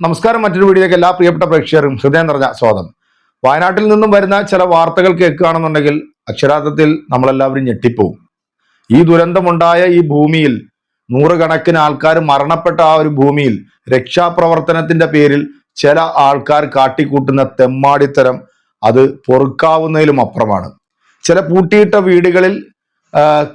നമസ്കാരം മറ്റൊരു വീഡിയോയിലേക്ക് എല്ലാ പ്രിയപ്പെട്ട പ്രേക്ഷകരും ഹൃദയം നിറഞ്ഞ സ്വാഗതം. വയനാട്ടിൽ നിന്നും വരുന്ന ചില വാർത്തകൾ കേൾക്കുകയാണെന്നുണ്ടെങ്കിൽ അക്ഷരാർത്ഥത്തിൽ നമ്മളെല്ലാവരും ഞെട്ടിപ്പോവും. ഈ ദുരന്തമുണ്ടായ ഈ ഭൂമിയിൽ നൂറുകണക്കിന് ആൾക്കാർ മരണപ്പെട്ട ആ ഒരു ഭൂമിയിൽ രക്ഷാപ്രവർത്തനത്തിന്റെ പേരിൽ ചില ആൾക്കാർ കാട്ടിക്കൂട്ടുന്ന തെമ്മാടിത്തരം അത് പൊറുക്കാവുന്നതിലും അപ്പുറമാണ്. ചില പൂട്ടിയിട്ട വീടുകളിൽ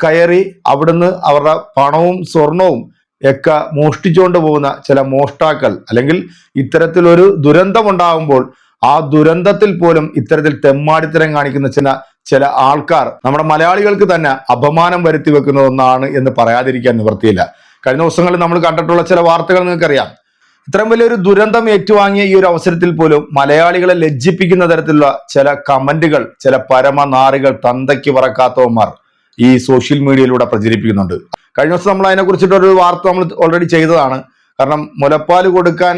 കയറി അവിടുന്ന് അവരുടെ പണവും സ്വർണവും ഒക്കെ മോഷ്ടിച്ചുകൊണ്ട് പോകുന്ന ചില മോഷ്ടാക്കൾ അല്ലെങ്കിൽ ഇത്തരത്തിലൊരു ദുരന്തമുണ്ടാകുമ്പോൾ ആ ദുരന്തത്തിൽ പോലും ഇത്തരത്തിൽ തെമ്മാടിത്തരം കാണിക്കുന്ന ചില ചില ആൾക്കാർ നമ്മുടെ മലയാളികൾക്ക് തന്നെ അപമാനം വരുത്തി വെക്കുന്ന ഒന്നാണ് എന്ന് പറയാതിരിക്കാൻ നിവൃത്തിയില്ല. കഴിഞ്ഞ ദിവസങ്ങളിൽ നമ്മൾ കണ്ടിട്ടുള്ള ചില വാർത്തകൾ നിങ്ങൾക്കറിയാം. ഇത്രയും വലിയൊരു ദുരന്തം ഏറ്റുവാങ്ങിയ ഈ ഒരു അവസരത്തിൽ പോലും മലയാളികളെ ലജ്ജിപ്പിക്കുന്ന തരത്തിലുള്ള ചില കമന്റുകൾ ചില പരമനാറികൾ തന്തയ്ക്ക് പറക്കാത്തവന്മാർ ഈ സോഷ്യൽ മീഡിയയിലൂടെ പ്രചരിപ്പിക്കുന്നുണ്ട്. കഴിഞ്ഞ ദിവസം നമ്മൾ അതിനെ കുറിച്ചിട്ടൊരു വാർത്ത നമ്മൾ ഓൾറെഡി ചെയ്തതാണ്. കാരണം മുലപ്പാൽ കൊടുക്കാൻ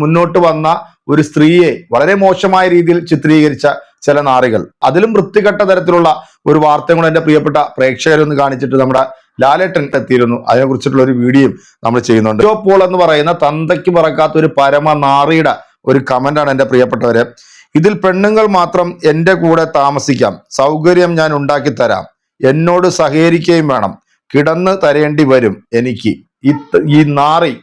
മുന്നോട്ട് വന്ന ഒരു സ്ത്രീയെ വളരെ മോശമായ രീതിയിൽ ചിത്രീകരിച്ച ചില നാറികൾ. അതിലും വൃത്തികെട്ട തരത്തിലുള്ള ഒരു വാർത്തയും കൂടെ എന്റെ പ്രിയപ്പെട്ട പ്രേക്ഷകരൊന്ന് കാണിച്ചിട്ട് നമ്മുടെ ലാലേട്ടൻ എത്തിയിരുന്നു. അതിനെ കുറിച്ചിട്ടുള്ള ഒരു വീഡിയോയും നമ്മൾ ചെയ്യുന്നുണ്ട്. ജോ പോൾ എന്ന് പറയുന്ന തന്തയ്ക്ക് പറക്കാത്ത ഒരു പരമ നാറിയുടെ ഒരു കമന്റാണ് എന്റെ പ്രിയപ്പെട്ടവര്. ഇതിൽ പെണ്ണുങ്ങൾ മാത്രം എന്റെ കൂടെ താമസിക്കാം. സൗകര്യം ഞാൻ ഉണ്ടാക്കി തരാം എന്നോട് സഹകരിക്കുകയും വേണം. കിടന്ന് തരേണ്ടി വരും എനിക്ക്. ഈ നാറി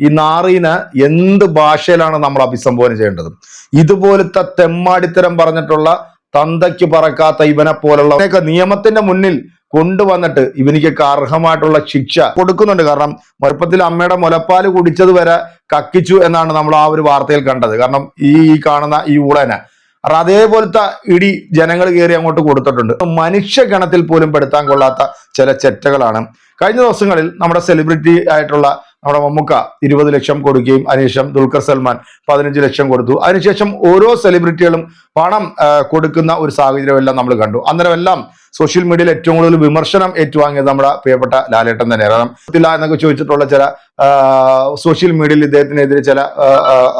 ഈ നാറിന് എന്ത് ഭാഷയിലാണ് നമ്മൾ അഭിസംബോധന ചെയ്യേണ്ടത്? ഇതുപോലത്തെ തെമ്മാടിത്തരം പറഞ്ഞിട്ടുള്ള തന്തയ്ക്ക് പറക്കാത്ത ഇവനെ പോലുള്ള നിയമത്തിന്റെ മുന്നിൽ കൊണ്ടുവന്നിട്ട് ഇവനിക്കൊക്കെ അർഹമായിട്ടുള്ള ശിക്ഷ കൊടുക്കുന്നുണ്ട്. കാരണം മുരപ്പത്തിൽ അമ്മയുടെ മുലപ്പാൽ കുടിച്ചത് വരെ കക്കിച്ചു എന്നാണ് നമ്മൾ ആ ഒരു വാർത്തയിൽ കണ്ടത്. കാരണം ഈ കാണുന്ന ഈ ഊളനെ കാരണം അതേപോലത്തെ ഇടി ജനങ്ങൾ കയറി അങ്ങോട്ട് കൊടുത്തിട്ടുണ്ട്. മനുഷ്യഗണത്തിൽ പോലും പെടുത്താൻ കൊള്ളാത്ത ചില ചെറ്റകളാണ്. കഴിഞ്ഞ ദിവസങ്ങളിൽ നമ്മുടെ സെലിബ്രിറ്റി ആയിട്ടുള്ള നമ്മുടെ മമ്മുക്ക ഇരുപത് ലക്ഷം കൊടുക്കുകയും അതിനുശേഷം ദുൽഖർ സൽമാൻ പതിനഞ്ച് ലക്ഷം കൊടുത്തു. അതിനുശേഷം ഓരോ സെലിബ്രിറ്റികളും പണം കൊടുക്കുന്ന ഒരു സാഹചര്യമെല്ലാം നമ്മൾ കണ്ടു. അന്നേരമെല്ലാം സോഷ്യൽ മീഡിയയിൽ ഏറ്റവും കൂടുതൽ വിമർശനം ഏറ്റുവാങ്ങിയത് നമ്മുടെ പ്രിയപ്പെട്ട ലാലേട്ടൻ തന്നെ കാരണം ഇല്ല എന്നൊക്കെ ചോദിച്ചിട്ടുള്ള ചില സോഷ്യൽ മീഡിയയിൽ ഇദ്ദേഹത്തിനെതിരെ ചില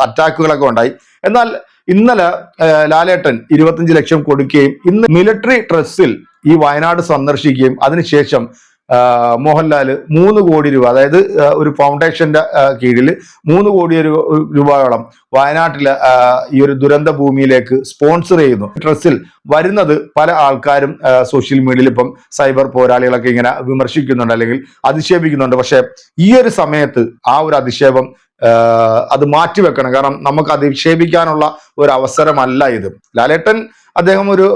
അറ്റാക്കുകളൊക്കെ ഉണ്ടായി. എന്നാൽ ഇന്നലെ ലാലേട്ടൻ ഇരുപത്തഞ്ച് ലക്ഷം കൊടുക്കുകയും ഇന്ന് മിലിറ്ററി ഡ്രസ്സിൽ ഈ വയനാട് സന്ദർശിക്കുകയും അതിനുശേഷം മോഹൻലാൽ മൂന്ന് കോടി രൂപ അതായത് ഒരു ഫൗണ്ടേഷന്റെ കീഴിൽ മൂന്ന് കോടി രൂപയോളം വയനാട്ടിലെ ഈ ഒരു ദുരന്ത ഭൂമിയിലേക്ക് സ്പോൺസർ ചെയ്യുന്നു. ഡ്രസ്സിൽ വരുന്നത് പല ആൾക്കാരും സോഷ്യൽ മീഡിയയിൽ ഇപ്പം സൈബർ പോരാളികളൊക്കെ ഇങ്ങനെ വിമർശിക്കുന്നുണ്ട് അല്ലെങ്കിൽ അധിക്ഷേപിക്കുന്നുണ്ട്. പക്ഷേ ഈ ഒരു സമയത്ത് ആ ഒരു അധിക്ഷേപം അത് മാറ്റിവെക്കണം കാരണം നമുക്ക് അധിക്ഷേപിക്കാനുള്ള ഒരു അവസരമല്ല ഇത്. ലാലേട്ടൻ അദ്ദേഹം ഒരു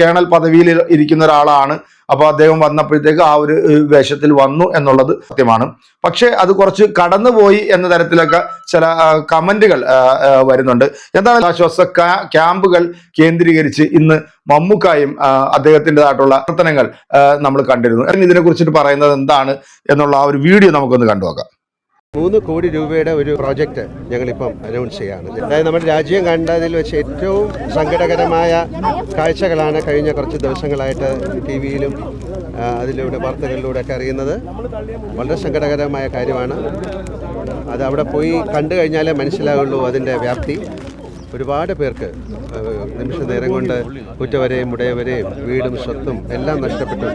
കേണൽ പദവിയിൽ ഇരിക്കുന്ന ഒരാളാണ്. അപ്പൊ അദ്ദേഹം വന്നപ്പോഴത്തേക്ക് ആ ഒരു വേഷത്തിൽ വന്നു എന്നുള്ളത് സത്യമാണ്. പക്ഷെ അത് കുറച്ച് കടന്നുപോയി എന്ന തരത്തിലൊക്കെ ചില കമന്റുകൾ വരുന്നുണ്ട്. എന്താണ് ആശ്വാസ ക്യാമ്പുകൾ കേന്ദ്രീകരിച്ച് ഇന്ന് മമ്മൂക്കായും അദ്ദേഹത്തിന്റെതായിട്ടുള്ള പ്രവർത്തനങ്ങൾ നമ്മൾ കണ്ടിരുന്നു. ഇതിനെ കുറിച്ചിട്ട് പറയുന്നത് എന്താണ് എന്നുള്ള ആ ഒരു വീഡിയോ നമുക്കൊന്ന് കണ്ടുനോക്കാം. മൂന്ന് കോടി രൂപയുടെ ഒരു പ്രോജക്റ്റ് ഞങ്ങളിപ്പം അനൗൺസ് ചെയ്യാണ് അതായത് നമ്മുടെ രാജ്യം കണ്ടതിൽ വെച്ച് ഏറ്റവും സങ്കടകരമായ കാഴ്ചകളാണ് കഴിഞ്ഞ കുറച്ച് ദിവസങ്ങളായിട്ട് ടി വിയിലും അതിലൂടെ വാർത്തകളിലൂടെ ഒക്കെ അറിയുന്നത്. വളരെ സങ്കടകരമായ കാര്യമാണ്. അത് അവിടെ പോയി കണ്ടു കഴിഞ്ഞാലേ മനസ്സിലാവുള്ളൂ അതിന്റെ വ്യാപ്തി. ഒരുപാട് പേർക്ക് നിമിഷ നേരം കൊണ്ട് ഉറ്റവരെയും ഉടയവരെയും വീടും സ്വത്തും എല്ലാം നഷ്ടപ്പെട്ടു.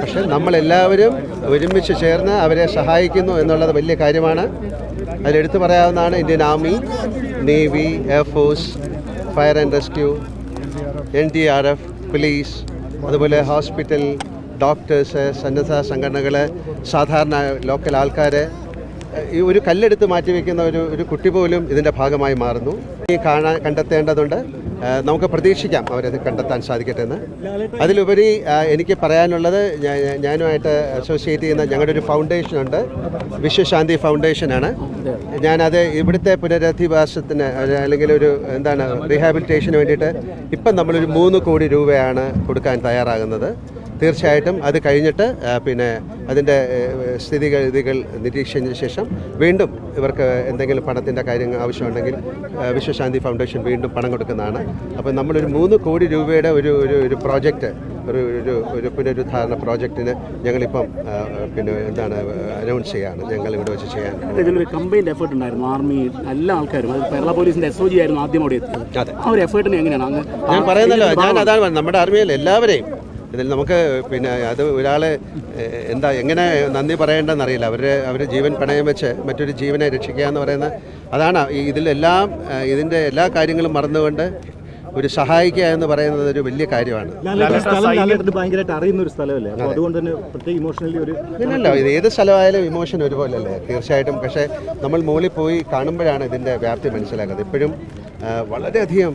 പക്ഷെ നമ്മളെല്ലാവരും ഒരുമിച്ച് ചേർന്ന് അവരെ സഹായിക്കുന്നു എന്നുള്ളത് വലിയ കാര്യമാണ്. അതിലെടുത്തു പറയാവുന്നതാണ് Indian army navy air force fire and rescue N D R F police അതുപോലെ ഹോസ്പിറ്റൽ ഡോക്ടേഴ്സ് സന്നദ്ധ സംഘടനകൾ സാധാരണ ലോക്കൽ ആൾക്കാർ ഈ ഒരു കല്ലെടുത്ത് മാറ്റി വെക്കുന്ന ഒരു ഒരു കുട്ടി പോലും ഇതിന്റെ ഭാഗമായി മാറുന്നു. ഈ കാണാൻ കണ്ടെത്തേണ്ടതുണ്ട്. നമുക്ക് പ്രതീക്ഷിക്കാം അവരത് കണ്ടെത്താൻ സാധിക്കട്ടെ എന്ന് അതിലുപരി എനിക്ക് പറയാനുള്ളത് ഞാനുമായിട്ട് അസോസിയേറ്റ് ചെയ്യുന്ന ഞങ്ങളുടെ ഒരു ഫൗണ്ടേഷൻ ഉണ്ട്. വിശ്വശാന്തി ഫൗണ്ടേഷനാണ് ഞാനത് ഇവിടുത്തെ പുനരധിവാസത്തിന് അല്ലെങ്കിൽ ഒരു എന്താണ് റീഹാബിലിറ്റേഷന് വേണ്ടിയിട്ട് ഇപ്പം നമ്മളൊരു മൂന്ന് കോടി രൂപയാണ് കൊടുക്കാൻ തയ്യാറാകുന്നത്. തീർച്ചയായിട്ടും അത് കഴിഞ്ഞിട്ട് പിന്നെ അതിന്റെ സ്ഥിതിഗതികൾ നിരീക്ഷിച്ചതിന് ശേഷം വീണ്ടും ഇവർക്ക് എന്തെങ്കിലും പണത്തിന്റെ കാര്യങ്ങൾ ആവശ്യമുണ്ടെങ്കിൽ വിശ്വശാന്തി ഫൗണ്ടേഷൻ വീണ്ടും പണം കൊടുക്കുന്നതാണ്. അപ്പോൾ നമ്മളൊരു മൂന്ന് കോടി രൂപയുടെ ഒരു ഒരു ഒരു പ്രോജക്റ്റ് ഒരു ഒരു ഒരു പുനരുദ്ധാരണ പ്രോജക്റ്റിന് ഞങ്ങളിപ്പം പിന്നെ എന്താണ് അനൗൺസ് ചെയ്യാണ് ഞങ്ങൾ ഇവിടെ വെച്ച് ചെയ്യാൻ. കമ്പൈൻഡ് എഫേർട്ട് ഉണ്ടായിരുന്നു ആർമി എല്ലാ ആൾക്കാരും അത് കേരള പോലീസിന്റെ എസ് ഒ ജി ആയിരുന്നു ആദ്യം അവിടെ എത്തിയത്. അതെ. ആ ഒരു എഫേർട്ടിന് എങ്ങനെയാണ്? ഞാൻ പറയുന്നല്ലോ ഞാൻ അതാണ് നമ്മുടെ ആർമിയിൽ എല്ലാവരെയും ഇതിൽ നമുക്ക് പിന്നെ അത് ഒരാളെ എന്താ എങ്ങനെ നന്ദി പറയേണ്ടതെന്ന് അറിയില്ല അവരുടെ അവർ ജീവൻ പണയം വെച്ച് മറ്റൊരു ജീവനെ രക്ഷിക്കുക എന്ന് പറയുന്ന അതാണ് ഈ ഇതിലെല്ലാം ഇതിന്റെ എല്ലാ കാര്യങ്ങളും മറന്നുകൊണ്ട് ഒരു സഹായിക്കുക എന്ന് പറയുന്നത് ഒരു വലിയ കാര്യമാണ്. ഇല്ലല്ല സ്ഥലം ലാലേട്ടന് അറിയുന്ന ഒരു സ്ഥലമല്ലേ? അപ്പോൾ അതുകൊണ്ട് തന്നെ ഇമോഷണലി ഒരു പിന്നല്ല ഇത് ഏത് സ്ഥലമായാലും ഇമോഷൻ ഒരുപോലല്ലേ തീർച്ചയായിട്ടും. പക്ഷേ നമ്മൾ മുകളിൽ പോയി കാണുമ്പോഴാണ് ഇതിന്റെ വ്യാപ്തി മനസ്സിലാക്കുന്നത് ഇപ്പോഴും വളരെയധികം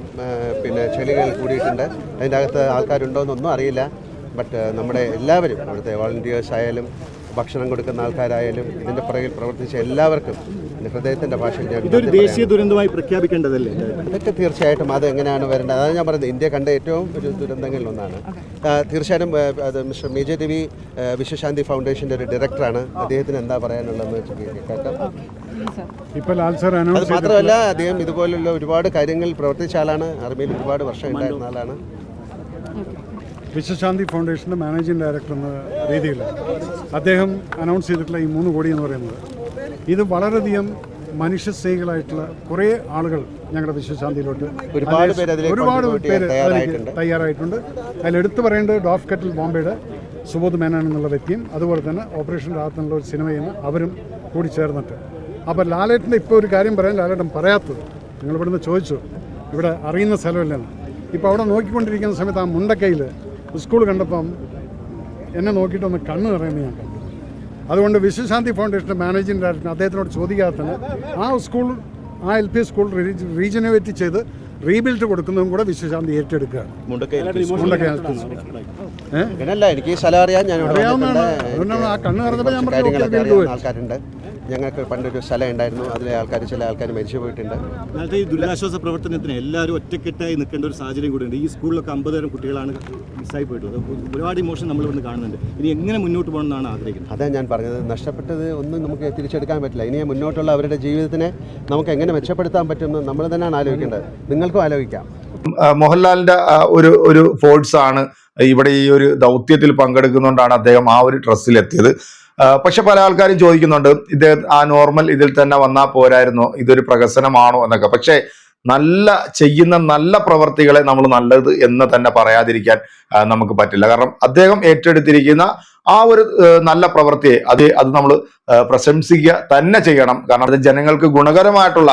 പിന്നെ ചെളികൾ കൂടിയിട്ടുണ്ട്. അതിന്റെ അകത്ത് ആൾക്കാരുണ്ടോ എന്നൊന്നും അറിയില്ല. ബട്ട് നമ്മുടെ എല്ലാവരും ഇവിടുത്തെ വോളണ്ടിയേഴ്സ് ആയാലും ഭക്ഷണം കൊടുക്കുന്ന ആൾക്കാരായാലും ഇതിന്റെ പുറകിൽ പ്രവർത്തിച്ച എല്ലാവർക്കും എന്റെ ഹൃദയത്തിന്റെ ഭാഷയിൽ ഞാൻ ഇതൊരു ദേശീയ ദുരന്തമായി പ്രഖ്യാപിക്കേണ്ടതല്ലേ? അതൊക്കെ തീർച്ചയായിട്ടും അത് എങ്ങനെയാണ് വരേണ്ടത്? അതാണ് ഞാൻ പറയുന്നത്. ഇന്ത്യ കണ്ട ഏറ്റവും ഒരു ദുരന്തങ്ങളിൽ ഒന്നാണ്. തീർച്ചയായിട്ടും അത് മിസ്റ്റർ മേജർ രവി വിശ്വശാന്തി ഫൗണ്ടേഷന്റെ ഒരു ഡയറക്ടറാണ്. അദ്ദേഹത്തിന് എന്താ പറയാനുള്ളതെന്ന് വെച്ച് കേൾക്കാം ഇപ്പൊ ലാൽ സാർ അത് മാത്രമല്ല അദ്ദേഹം ഇതുപോലുള്ള ഒരുപാട് കാര്യങ്ങൾ പ്രവർത്തിച്ച ആളാണ്. ആർമിയിൽ ഒരുപാട് വർഷം ഉണ്ടായിരുന്ന ആളാണ്. വിശ്വശാന്തി ഫൗണ്ടേഷന്റെ മാനേജിംഗ് ഡയറക്ടർ എന്ന രീതിയിൽ അദ്ദേഹം അനൗൺസ് ചെയ്തിട്ടുള്ള ഈ മൂന്ന് കോടി എന്ന് പറയുന്നത്. ഇത് വളരെയധികം മനുഷ്യ സ്നേഹികളായിട്ടുള്ള കുറേ ആളുകൾ ഞങ്ങളുടെ വിശ്വശാന്തിയിലോട്ട് ഒരുപാട് പേര് ഒരുപാട് തയ്യാറായിട്ടുണ്ട്. അതിൽ എടുത്തു പറയേണ്ടത് ഡോഫ് കെറ്റിൽ ബോംബെയുടെ സുബോധ് മേനോൻ എന്നുള്ള വ്യക്തിയും അതുപോലെ തന്നെ ഓപ്പറേഷൻ രാഹത്ത് എന്നുള്ള ഒരു സിനിമയെന്ന് അവരും കൂടി ചേർന്നിട്ട്. അപ്പോൾ ലാലേട്ടന്റെ ഇപ്പോൾ ഒരു കാര്യം പറയാൻ ലാലേട്ടൻ പറയാത്തത്. നിങ്ങൾ ഇവിടുന്ന് ചോദിച്ചു. ഇവിടെ അറിയുന്ന സ്ഥലമില്ലെന്ന്. ഇപ്പോൾ അവിടെ നോക്കിക്കൊണ്ടിരിക്കുന്ന സമയത്ത് ആ മുണ്ടക്കയിൽ സ്കൂൾ കണ്ടപ്പം എന്നെ നോക്കിയിട്ടൊന്ന് കണ്ണ് നിറയുന്ന ഞാൻ കണ്ടു. അതുകൊണ്ട് വിശ്വശാന്തി ഫൗണ്ടേഷന്റെ മാനേജിംഗ് ഡയറക്ടർ അദ്ദേഹത്തിനോട് ചോദിക്കാത്തതിന് ആ സ്കൂൾ ആ എൽ പി സ്കൂൾ റീജനുവേറ്റ് ചെയ്ത് റീബിൽഡ് കൊടുക്കുന്നതും കൂടെ വിശ്വശാന്തി ഏറ്റെടുക്കുകയാണ് എനിക്ക് അറിയാവുന്നതാണ്. അതുകൊണ്ടാണ് ആ കണ്ണ് നിറഞ്ഞപ്പോൾ ഞാൻ പറഞ്ഞു, ഞങ്ങൾക്ക് പണ്ടൊരു സ്ഥലം ഉണ്ടായിരുന്നു. അതിലെ ആൾക്കാർ ചില ആൾക്കാർ മരിച്ചു പോയിട്ടുണ്ട്. അതായത് ഈ ദുരിതാശ്വാസ പ്രവർത്തനത്തിന് എല്ലാവരും ഒറ്റക്കെട്ടായി നിൽക്കേണ്ട ഒരു സാഹചര്യം കൂടിയുണ്ട്. ഈ സ്കൂളിലൊക്കെ അമ്പതരം കുട്ടികളാണ് മിസ്സായി പോയിട്ടുള്ളത്. അപ്പോൾ ഒരുപാട് ഇമോഷൻ നമ്മൾ ഇവിടെ കാണുന്നുണ്ട്. ഇനി എങ്ങനെ മുന്നോട്ട് പോകണം എന്നാണ് ആഗ്രഹിക്കുന്നത്? അതാണ് ഞാൻ പറഞ്ഞത്. നഷ്ടപ്പെട്ടത് ഒന്നും നമുക്ക് തിരിച്ചെടുക്കാൻ പറ്റില്ല. ഇനി മുന്നോട്ടുള്ള അവരുടെ ജീവിതത്തിനെ നമുക്ക് എങ്ങനെ മെച്ചപ്പെടുത്താൻ പറ്റുമെന്ന് നമ്മൾ തന്നെയാണ് ആലോചിക്കേണ്ടത്. നിങ്ങൾക്കും ആലോചിക്കാം. മോഹൻലാലിന്റെ ഒരു ഒരു ഫോഴ്സ് ആണ് ഇവിടെ ഈ ഒരു ദൗത്യത്തിൽ പങ്കെടുക്കുന്നതുകൊണ്ടാണ് അദ്ദേഹം ആ ഒരു ഡ്രസ്സിലെത്തിയത് പക്ഷെ പല ആൾക്കാരും ചോദിക്കുന്നുണ്ട് ഇത് ആ നോർമൽ ഇതിൽ തന്നെ വന്നാൽ പോരായിരുന്നോ ഇതൊരു പ്രഹസനമാണോ എന്നൊക്കെ. പക്ഷേ നല്ല ചെയ്യുന്ന നല്ല പ്രവർത്തികളെ നമ്മൾ നല്ലത് എന്ന് തന്നെ പറയാതിരിക്കാൻ നമുക്ക് പറ്റില്ല. കാരണം അദ്ദേഹം ഏറ്റെടുത്തിരിക്കുന്ന ആ ഒരു നല്ല പ്രവൃത്തിയെ അത് അത് നമ്മൾ പ്രശംസിക്കുക തന്നെ ചെയ്യണം. കാരണം അത് ജനങ്ങൾക്ക് ഗുണകരമായിട്ടുള്ള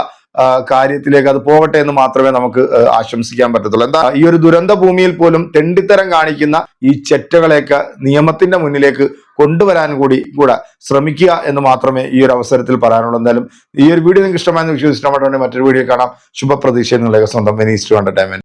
കാര്യത്തിലേക്ക് അത് പോകട്ടെ എന്ന് മാത്രമേ നമുക്ക് ആശംസിക്കാൻ പറ്റത്തുള്ളൂ. എന്താ ഈ ഒരു ദുരന്ത ഭൂമിയിൽ പോലും തെണ്ടിത്തരം കാണിക്കുന്ന ഈ ചെറ്റകളെയൊക്കെ നിയമത്തിന്റെ മുന്നിലേക്ക് കൊണ്ടുവരാൻ കൂടി കൂടെ ശ്രമിക്കുക എന്ന് മാത്രമേ ഈ ഒരു അവസരത്തിൽ പറയാനുള്ളൂ. എന്തായാലും ഈ ഒരു വീഡിയോ നിങ്ങൾക്ക് ഇഷ്ടമായെന്ന് വിശ്വസിച്ചിട്ടുണ്ടെങ്കിൽ മറ്റൊരു വീഡിയോ കാണാം. ശുഭപ്രതീക്ഷ എന്നുള്ള സ്വന്തം മെനീസ്റ്റു എന്റർടൈൻമെന്റ്